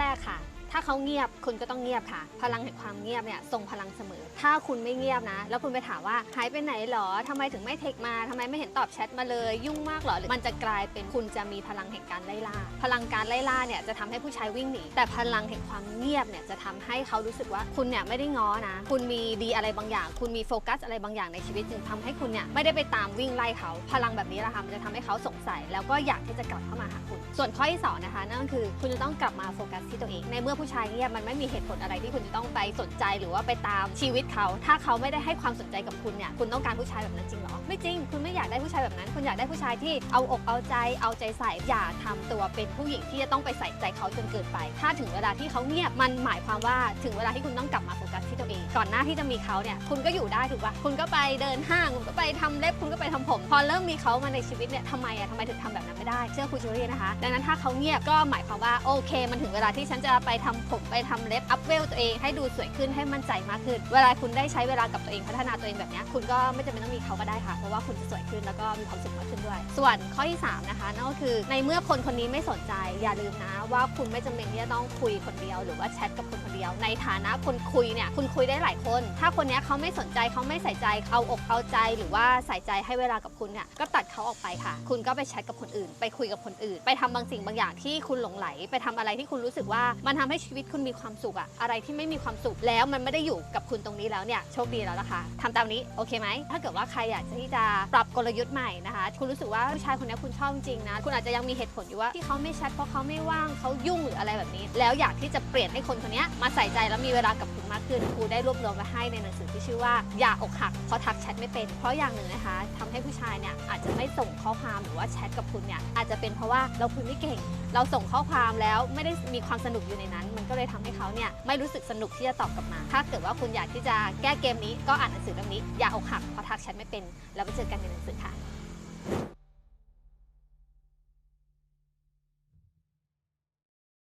แรกค่ะ ถ้าเขาเงียบคุณก็ต้องเงียบค่ะ พลังแห่งความเงียบเนี่ยทรงพลังเสมอ ถ้าคุณไม่เงียบนะ แล้วคุณไปถามว่าหายไปไหนหรอทำไมถึงไม่เทคมาทำไมไม่เห็นตอบแชทมาเลย ยุ่งมากหรอหรือมันจะกลายเป็นคุณจะมีพลังแห่งการไล่ล่า พลังการไล่ล่าเนี่ยจะทำให้ผู้ชายวิ่งหนีแต่พลังแห่งความเงียบเนี่ยจะทำให้เขารู้สึกว่าคุณเนี่ยไม่ได้ง้อนะ คุณมีดีอะไรบางอย่าง คุณมีโฟกัสอะไรบางอย่างในชีวิตจึงทำให้คุณเนี่ยไม่ได้ไปตามวิ่งไล่เขา พลังแบบนี้แหละค่ะมันจะทำให้เขาสงสัย แล้วก็อยากที่จะกลับเข้ามาหาคุณ ส่วนข้อที่สองนะคะนั่นก็คือคุณจะต้องกลับมาโฟกัสที่ตัวเองในเมื่อผูู้้ชายเงียบมันไม่มีเหตุผลอะไรที่คุณจะต้องไปสนใจหรือว่าไปตามชีวิตเขา ถ้าเขาไม่ได้ให้ความสนใจกับคุณเนี่ยคุณต้องการผู้ชายแบบนั้นจริงหรอไม่จริง คุณไม่อยากได้ผู้ชายแบบนั้น คุณอยากได้ผู้ชายที่เอาอกเอาใจเอาใจใส่อย่าทำตัวเป็นผู้หญิงที่จะต้องไปใส่ใจเขาจนเกินไป ถ้าถึงเวลาที่เขาเงียบมันหมายความว่าถึงเวลาที่คุณต้องกลับมาโฟ ที่ตัวเอง ก่อนหน้าที่จะมีเขาเนี่ยคุณก็อยู่ได้ถูกปะคุณก็ไปเดินห้างคุณก็ไปทำเล็บคุณก็ไปทำผม พอเริ่มมีเขามาในชีวิตเนี่ยทำไมอะทำไมถึงทำแบบนั้นไม่ได้เชื่อครูจูรี่นะคะ ดังนั้นถ้าเขาเงียบก็หมายความว่าโอเค มันถึงเวลาที่ฉันจะไปทำผมไปทำเล็บอัพเวลตัวเองให้ดูสวยขึ้นให้มั่นใจมากขึ้น เวลาคุณได้ใช้เวลากับตัวเองพัฒนาตัวเองแบบนี้คุณก็ไม่จำเป็นต้องมีเขาก็ได้ค่ะ เพราะว่าคุณจะสวยขึ้นแล้วก็มีความสุขมากขึ้นด้วย ส่วนข้อที่สามนะคะนั่นก็คือในเมื่อคนคนนี้ไม่สนใจ อย่าลืมนะว่าคุณไม่จำเป็นที่จะต้องคุยคนเดียว หรือว่าแชทกับคนคนเดียว ในฐานะคนคุยเนี่ยคุณคุยได้หลายคน ถ้าคนนี้เขาไม่สนใจเขาไม่ใส่ใจเอาอกเอาใจหรือว่าใส่ใจให้เวลากับคุณเนี่ยก็ตัดเขาออกไปค่ะ คุณก็ไปแชทกับคนอื่น ไปคุยกับคนอื่น ไปทำบางสิ่งบางอย่างที่คุณหลงไหล ไปทำอะไรที่คุณรู้สึกว่ามันทำให้ชีวิตคุณมีความสุขอะอะไรที่ไม่มีความสุขแล้วมันไม่ได้อยู่กับคุณตรงนี้แล้วเนี่ยโชคดีแล้วนะคะทำตามนี้โอเคไหมถ้าเกิดว่าใครอยากที่จะปรับกลยุทธ์ใหม่นะคะ คุณรู้สึกว่าผู้ชายคนนี้คุณชอบจริงนะคุณอาจจะยังมีเหตุผลอยู่ว่าที่เขาไม่แชทเพราะเขาไม่ว่างเขายุ่งหรืออะไรแบบนี้ แล้วอยากที่จะเปลี่ยนให้คนคนนี้มาใส่ใจแล้วมีเวลากับคุณมากขึ้นครูได้รวบรวมมาให้ในหนังสือที่ชื่อว่า อย่าอกหักเพราะทักแชทไม่เป็น เพราะอย่างหนึ่งนะคะทำให้ผู้ชายเนี่ยอาจจะไม่ส่งข้อความหรือว่าแชทกับคุณเนี่ยอาจจะเป็นเพราะว่าเราคุยไม่เก่ง เราส่งข้อความแล้วไม่ได้มีความสนุกอยู่ในนั้น มันก็เลยทำให้เขาเนี่ยไม่รู้สึกสนุกที่จะตอบกลับมา ถ้าเกิดว่าคุณอยากที่จะแก้เกมนี้ก็อ่านหนังสือเล่มนี้ อย่าอกหักเพราะทักแชทไม่เป็น แล้วไปเจอกันในหนังสือค่ะ